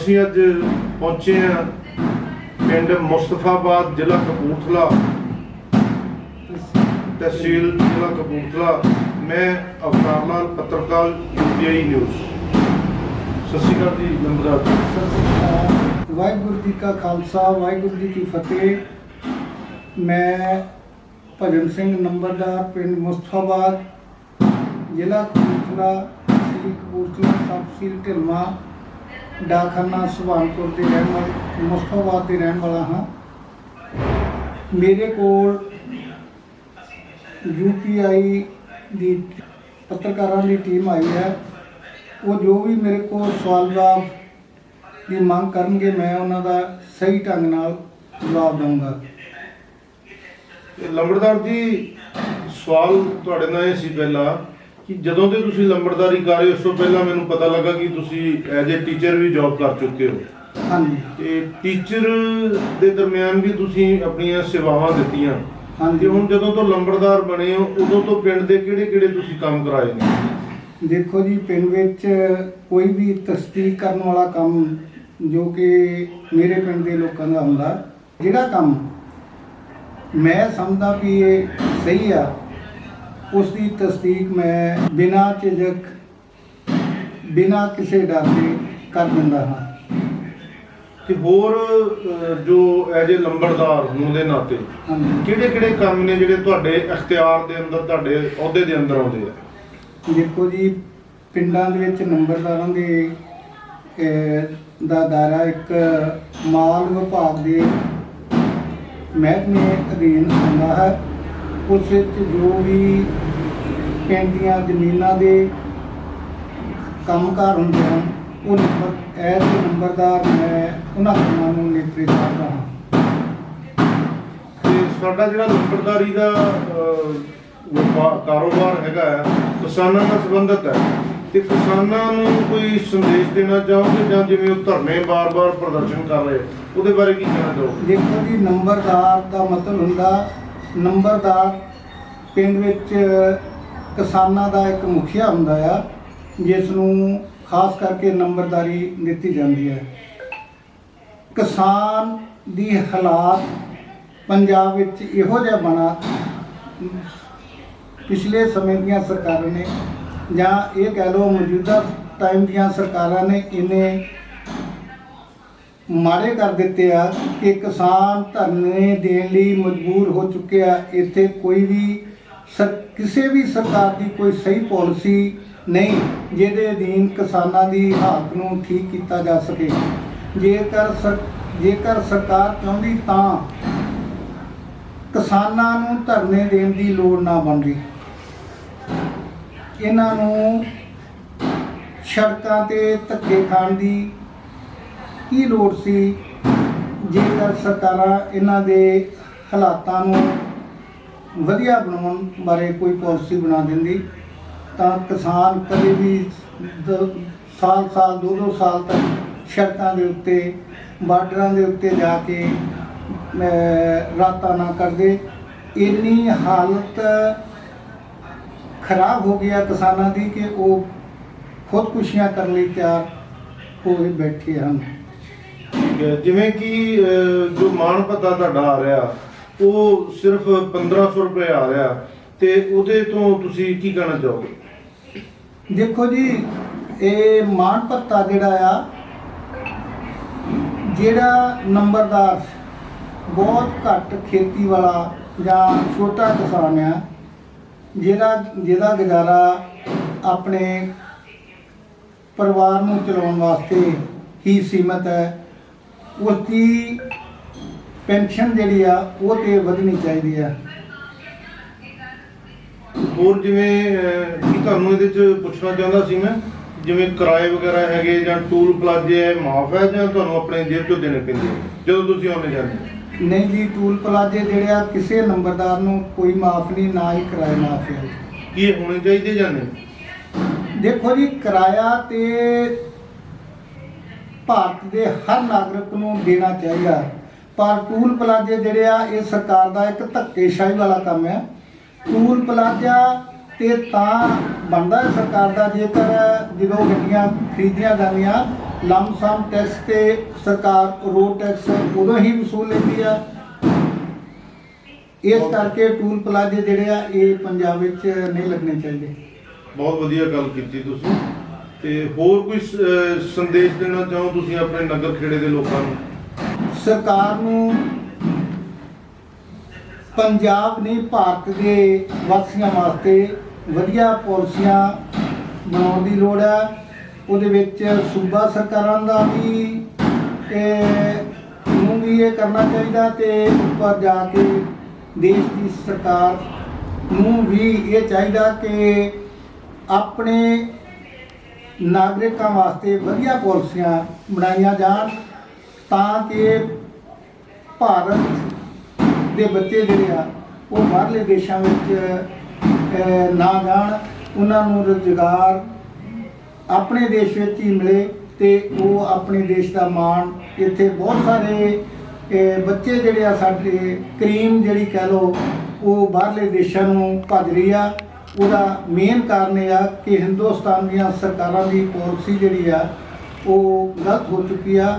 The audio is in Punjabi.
ਅਸੀਂ ਅੱਜ ਪਹੁੰਚੇ ਹਾਂ ਪਿੰਡ ਮੁਸਤਫਾਬਾਦ ਜ਼ਿਲ੍ਹਾ ਕਪੂਰਥਲਾ। ਤਹਿਸੀਲ ਜ਼ਿਲ੍ਹਾ ਕਪੂਰਥਲਾ। ਮੈਂ ਅਵਤਾਰ ਲਾਲ, ਪੱਤਰਕਾਰ ਯੂਪੀਆਈ ਨਿਊਜ਼। ਸਤਿ ਸ਼੍ਰੀ ਅਕਾਲ ਜੀ ਨੰਬਰਦਾਰ ਸਤਿ ਸ੍ਰੀ ਅਕਾਲ। ਵਾਹਿਗੁਰੂ ਜੀ ਕਾ ਖਾਲਸਾ, ਵਾਹਿਗੁਰੂ ਜੀ ਕੀ ਫਤਿਹ। ਮੈਂ ਭਜਨ ਸਿੰਘ ਨੰਬਰਦਾਰ ਪਿੰਡ ਮੁਸਤਫਾਬਾਦ ਜ਼ਿਲ੍ਹਾ ਕਪੂਰਥਲਾ ਤਹਿਸੀਲ ਕਪੂਰਥਲਾ ਸਬ ਤਹਿਸੀਲ ਢਿਲਮਾ ਡਾਕਖਾਨਾ ਸੁਭਾਨਪੁਰ ਦੇ ਰਹਿਣ ਵਾਲਾ, ਮੁਸਤਾਬਾਦ ਦੇ ਰਹਿਣ ਵਾਲਾ ਹਾਂ। ਮੇਰੇ ਕੋਲ ਯੂਪੀਆਈ ਦੀ ਪੱਤਰਕਾਰਾਂ ਦੀ ਟੀਮ ਆਈ ਹੈ। ਉਹ ਜੋ ਵੀ ਮੇਰੇ ਕੋਲ ਸਵਾਲ ਜਵਾਬ ਦੀ ਮੰਗ ਕਰਨਗੇ, ਮੈਂ ਉਹਨਾਂ ਦਾ ਸਹੀ ਢੰਗ ਨਾਲ ਜਵਾਬ ਦਊਂਗਾ। ਲੰਬੜਦਾਰ ਜੀ, ਸਵਾਲ ਤੁਹਾਡੇ ਨਾਲ ਇਹ ਸੀ ਪਹਿਲਾਂ ਕਿ ਜਦੋਂ ਦੇ ਤੁਸੀਂ ਲੰਬੜਦਾਰੀ ਕਰ ਰਹੇ ਹੋ ਉਸ ਤੋਂ ਪਹਿਲਾਂ ਮੈਨੂੰ ਪਤਾ ਲੱਗਾ ਕਿ ਤੁਸੀਂ ਐਜ਼ ਅ ਟੀਚਰ ਵੀ ਜੌਬ ਕਰ ਚੁੱਕੇ ਹੋ। ਹਾਂਜੀ। ਤੇ ਟੀਚਰ ਦੇ ਦਰਮਿਆਨ ਵੀ ਤੁਸੀਂ ਆਪਣੀਆਂ ਸੇਵਾਵਾਂ ਦਿੱਤੀਆਂ। ਹਾਂਜੀ। ਹੁਣ ਜਦੋਂ ਤੋਂ ਲੰਬੜਦਾਰ ਬਣੇ ਹੋ ਉਦੋਂ ਤੋਂ ਪਿੰਡ ਦੇ ਕਿਹੜੇ ਕਿਹੜੇ ਤੁਸੀਂ ਕੰਮ ਕਰਾਏ ਨੇ? ਦੇਖੋ ਜੀ ਪਿੰਡ ਵਿੱਚ ਕੋਈ ਵੀ ਤਸਦੀਕ ਕਰਨ ਵਾਲਾ ਕੰਮ ਜੋ ਕਿ ਮੇਰੇ ਪਿੰਡ ਦੇ ਲੋਕਾਂ ਦਾ ਹੁੰਦਾ ਜਿਹੜਾ ਕੰਮ ਮੈਂ ਸਮਝਦਾ ਵੀ ਇਹ ਸਹੀ ਆ ਉਸ ਦੀ ਤਸਦੀਕ ਮੈਂ ਬਿਨਾਂ ਝਿਜਕ ਬਿਨਾਂ ਕਿਸੇ ਡਰ ਦੇ ਕਰ ਦਿੰਦਾ ਹਾਂ। ਤੇ ਹੋਰ ਅਹ, ਜੋ ਐਜ਼ ਲੰਬੜਦਾਰ ਹੋਣ ਦੇ ਨਾਤੇ ਹਾਂਜੀ। ਕਿਹੜੇ ਕਿਹੜੇ ਕੰਮ ਨੇ ਜਿਹੜੇ ਤੁਹਾਡੇ ਅਖਤਿਆਰ ਦੇ ਅੰਦਰ ਤੁਹਾਡੇ ਅਹੁਦੇ ਦੇ ਅੰਦਰ ਆਉਂਦੇ ਆ? ਦੇਖੋ ਜੀ ਪਿੰਡਾਂ ਦੇ ਵਿੱਚ ਨੰਬਰਦਾਰਾਂ ਦੇ ਅਹ, ਦਾ ਦਾਇਰਾ ਇੱਕ ਮਾਲ ਵਿਭਾਗ ਦੇ ਮਹਿਕਮੇ ਅਧੀਨ ਆਉਂਦਾ ਹੈ। ਉਸ ਵਿੱਚ ਜੋ ਵੀ ਪਿੰਡ ਦੀਆਂ ਜ਼ਮੀਨਾਂ ਦੇ ਕੰਮਕਾਰ ਹੁੰਦੇ ਹਨ ਉਹ ਨੰਬਰ ਐਸ ਨੰਬਰਦਾਰ ਮੈਂ ਉਹਨਾਂ ਕੰਮਾਂ ਨੂੰ ਨਿਪਰੇ ਕਰਦਾ ਹਾਂ। ਤੇ ਸਾਡਾ ਜਿਹੜਾ ਲੰਬੜਦਾਰੀ ਦਾ ਅਹ, ਕਾਰੋਬਾਰ ਹੈਗਾ ਹੈ, ਕਿਸਾਨਾਂ ਨਾਲ ਸੰਬੰਧਿਤ ਹੈ। ਤੇ ਕਿਸਾਨਾਂ ਨੂੰ ਕੋਈ ਸੰਦੇਸ਼ ਦੇਣਾ ਚਾਹੋਗੇ ਜਾਂ ਜਿਵੇਂ ਉਹ ਧਰਨੇ ਬਾਰ-ਬਾਰ ਪ੍ਰਦਰਸ਼ਨ ਕਰ ਰਹੇ ਉਹਦੇ ਬਾਰੇ ਕੀ ਕਹਿਣਾ ਚਾਹੋਗੇ? ਦੇਖੋ ਜੀ ਨੰਬਰਦਾਰ ਦਾ ਮਤਲਬ ਹੁੰਦਾ ਨੰਬਰਦਾਰ ਪਿੰਡ ਵਿੱਚ ਕਿਸਾਨਾਂ ਦਾ ਇੱਕ ਮੁਖੀਆ ਹੁੰਦਾ ਆ ਜਿਸ ਨੂੰ ਖਾਸ ਕਰਕੇ ਨੰਬਰਦਾਰੀ ਦਿੱਤੀ ਜਾਂਦੀ ਹੈ। ਕਿਸਾਨ ਦੀ ਹਾਲਾਤ ਪੰਜਾਬ ਵਿੱਚ ਇਹੋ ਜਿਹਾ ਬਣਾ, ਪਿਛਲੇ ਸਮੇਂ ਦੀਆਂ ਸਰਕਾਰਾਂ ਨੇ ਜਾਂ ਇਹ ਕਹਿ ਲਓ ਮੌਜੂਦਾ ਟਾਈਮ ਦੀਆਂ ਸਰਕਾਰਾਂ ਨੇ ਇਹਨੇ ਮਾੜੇ ਕਰ ਦਿੱਤੇ ਆ ਕਿ ਕਿਸਾਨ ਧਰਨੇ ਦੇਣ ਲਈ ਮਜਬੂਰ ਹੋ ਚੁੱਕੇ ਆ। ਇੱਥੇ ਕੋਈ ਵੀ ਸਰ- ਕਿਸੇ ਵੀ ਸਰਕਾਰ ਦੀ ਕੋਈ ਸਹੀ ਪਾਲਿਸੀ ਨਹੀਂ, ਜਿਹਦੇ ਅਧੀਨ ਕਿਸਾਨਾਂ ਦੀ ਹਾਲਤ ਨੂੰ ਠੀਕ ਕੀਤਾ ਜਾ ਸਕੇ। ਜੇਕਰ ਸਰ- ਜੇਕਰ ਸਰਕਾਰ ਚਾਹੁੰਦੀ ਤਾਂ ਕਿਸਾਨਾਂ ਨੂੰ ਧਰਨੇ ਦੇਣ ਦੀ ਲੋੜ ਨਾ ਬਣਦੀ ਇਹਨਾਂ ਨੂੰ ਸੜਕਾਂ ਤੇ ਧੱਕੇ ਖਾਣ ਦੀ ਕੀ ਲੋੜ ਸੀ ਜੇਕਰ ਸਰਕਾਰਾਂ ਇਹਨਾਂ ਦੇ ਹਾਲਾਤਾਂ ਨੂੰ ਵਧੀਆ ਬਣਾਉਣ ਬਾਰੇ ਕੋਈ ਪਾਲਿਸੀ ਬਣਾ ਦਿੰਦੀ, ਤਾਂ ਕਿਸਾਨ ਕਦੇ ਵੀ ਸਾਲ ਸਾਲ, ਦੋ ਦੋ ਸਾਲ ਤੱਕ ਸੜਕਾਂ ਦੇ ਉੱਤੇ, ਬਾਰਡਰਾਂ ਦੇ ਉੱਤੇ ਜਾ ਕੇ ਰਾਤਾਂ ਨਾ ਕਰਦੇ ਇੰਨੀ ਹਾਲਤ ਖਰਾਬ ਹੋ ਗਿਆ ਕਿਸਾਨਾਂ ਦੀ ਕਿ ਉਹ ਖੁਦਕੁਸ਼ੀਆਂ ਕਰਨ ਲਈ ਤਿਆਰ ਹੋ ਬੈਠੇ ਹਨ। ਠੀਕ ਹੈ। ਜਿਵੇਂ ਕਿ ਅਹ, ਜੋ ਮਾਣ ਭੱਤਾ ਤੁਹਾਡਾ ਆ ਰਿਹਾ ਉਹ ਸਿਰਫ 1500 ਰੁਪਏ ਆ ਰਿਹਾ ਤੇ ਉਹਦੇ ਤੋਂ ਤੁਸੀਂ ਕੀ ਕਹਿਣਾ ਚਾਹੋਗੇ? ਦੇਖੋ ਜੀ ਇਹ ਮਾਣ ਭੱਤਾ ਜਿਹੜਾ ਆ ਜਿਹੜਾ ਨੰਬਰਦਾਰ ਬਹੁਤ ਘੱਟ ਖੇਤੀ ਵਾਲਾ ਜਾਂ ਛੋਟਾ ਕਿਸਾਨ ਆ ਜਿਹੜਾ ਜਿਹਦਾ ਗੁਜ਼ਾਰਾ ਆਪਣੇ ਪਰਿਵਾਰ ਨੂੰ ਚਲਾਉਣ ਵਾਸਤੇ ਹੀ ਸੀਮਤ ਹੈ ਉਸ ਦੀ ਪੈਨਸ਼ਨ ਜਿਹੜੀ ਆ ਉਹ ਤੇ ਵਧਣੀ ਚਾਹੀਦੀ ਆ। ਹੋਰ ਜਿਵੇਂ ਅਹ, ਕੀ ਤੁਹਾਨੂੰ ਇਹਦੇ ਚ ਪੁੱਛਣਾ ਚਾਹੁੰਦਾ ਸੀ ਮੈਂ? ਜਿਵੇਂ ਕਿਰਾਏ ਵਗੈਰਾ ਹੈਗੇ ਜਾਂ ਟੂਲ ਪਲਾਜ਼ੇ ਹੈ ਮਾਫ ਹੈ ਜਾਂ ਤੁਹਾਨੂੰ ਆਪਣੇ ਜੇਬ ਚੋਂ ਦੇਣੇ ਪੈਂਦੇ ਆ? ਜਦੋਂ ਤੁਸੀਂ ਆਉਣੇ ਜਾਂਦੇ ਹੋ? ਨਹੀਂ ਜੀ ਟੂਲ ਪਲਾਜ਼ੇ ਜਿਹੜੇ ਆ ਕਿਸੇ ਨੰਬਰਦਾਰ ਨੂੰ ਕੋਈ ਮਾਫ ਨਹੀਂ ਨਾ ਹੀ ਕਿਰਾਏ ਮਾਫ ਹੈ। ਕੀ ਇਹ ਹੋਣੇ ਚਾਹੀਦੇ ਜਾਂ ਨਹੀਂ? ਦੇਖੋ ਜੀ ਕਿਰਾਇਆ ਤੇ ਭਾਰਤ ਦੇ ਹਰ ਨਾਗਰਿਕ ਨੂੰ ਦੇਣਾ ਚਾਹੀਦਾ ਪਰ ਟੂਲ ਪਲਾਜ਼ੇ ਜਿਹੜੇ ਆ, ਇਹ ਸਰਕਾਰ ਦਾ ਇੱਕ ਧੱਕੇਸ਼ਾਹੀ ਵਾਲਾ ਕੰਮ ਹੈ। ਟੂਲ ਪਲਾਜ਼ਾ ਤੇ ਤਾਂ ਬਣਦਾ ਸਰਕਾਰ ਦਾ, ਜੇਕਰ ਜਦੋਂ ਗੱਡੀਆਂ ਖਰੀਦੀਆਂ ਜਾਂਦੀਆਂ, ਲੰਮਸਮ ਟੈਕਸ ਤੇ ਸਰਕਾਰ ਰੋਡ ਟੈਕਸ ਉਦੋਂ ਹੀ ਵਸੂਲ ਲੈਂਦੀ ਆ। ਇਸ ਕਰਕੇ ਟੂਲ ਪਲਾਜ਼ੇ ਜਿਹੜੇ ਆ, ਇਹ ਪੰਜਾਬ ਵਿੱਚ ਨਹੀਂ ਲੱਗਣੇ ਚਾਹੀਦੇ। ਬਹੁਤ ਵਧੀਆ ਗੱਲ ਕੀਤੀ ਤੁਸੀਂ। ਤੇ ਹੋਰ ਕੋਈ ਸੰਦੇਸ਼ ਦੇਣਾ ਚਾਹੋ ਤੁਸੀਂ ਆਪਣੇ ਨਗਰ ਖੇੜੇ ਦੇ ਲੋਕਾਂ ਨੂੰ? ਸਰਕਾਰ ਨੂੰ ਪੰਜਾਬ ਨੇ ਭਾਰਤ ਦੇ ਵਾਸੀਆਂ ਵਾਸਤੇ ਵਧੀਆ ਪਾਲਿਸੀਆਂ ਬਣਾਉਣ ਦੀ ਲੋੜ ਹੈ। ਉਹਦੇ ਵਿੱਚ ਸੂਬਾ ਸਰਕਾਰਾਂ ਦਾ ਵੀ ਇਹ ਨੂੰ ਵੀ ਇਹ ਕਰਨਾ ਚਾਹੀਦਾ ਤੇ ਉੱਪਰ ਜਾ ਕੇ ਦੇਸ਼ ਦੀ ਸਰਕਾਰ ਨੂੰ ਵੀ ਇਹ ਚਾਹੀਦਾ ਕਿ ਆਪਣੇ ਨਾਗਰਿਕਾਂ ਵਾਸਤੇ ਵਧੀਆ ਪਾਲਿਸੀਆਂ ਬਣਾਈਆਂ ਜਾਣ ਤਾਂ ਕਿ ਭਾਰਤ ਦੇ ਬੱਚੇ ਜਿਹੜੇ ਆ, ਉਹ ਬਾਹਰਲੇ ਦੇਸ਼ਾਂ ਵਿੱਚ ਨਾ ਜਾਣ, ਉਹਨਾਂ ਨੂੰ ਰੁਜ਼ਗਾਰ ਆਪਣੇ ਦੇਸ਼ ਵਿੱਚ ਹੀ ਮਿਲੇ ਤੇ ਉਹ ਆਪਣੇ ਦੇਸ਼ ਦਾ ਮਾਣ ਇੱਥੇ ਬਹੁਤ ਸਾਰੇ ਬੱਚੇ ਜਿਹੜੇ ਆ ਸਾਡੇ, ਕਰੀਮ ਜਿਹੜੀ ਕਹਿ ਲੋ ਉਹ ਬਾਹਰਲੇ ਦੇਸ਼ਾਂ ਨੂੰ ਭੱਜ ਰਹੀ ਆ। ਉਹਦਾ ਮੇਨ ਕਾਰਨ ਇਹ ਆ ਕਿ ਹਿੰਦੁਸਤਾਨ ਦੀਆਂ ਸਰਕਾਰਾਂ ਦੀ ਪਾਲਿਸੀ ਜਿਹੜੀ ਆ, ਉਹ ਗਲਤ ਹੋ ਚੁੱਕੀ ਆ।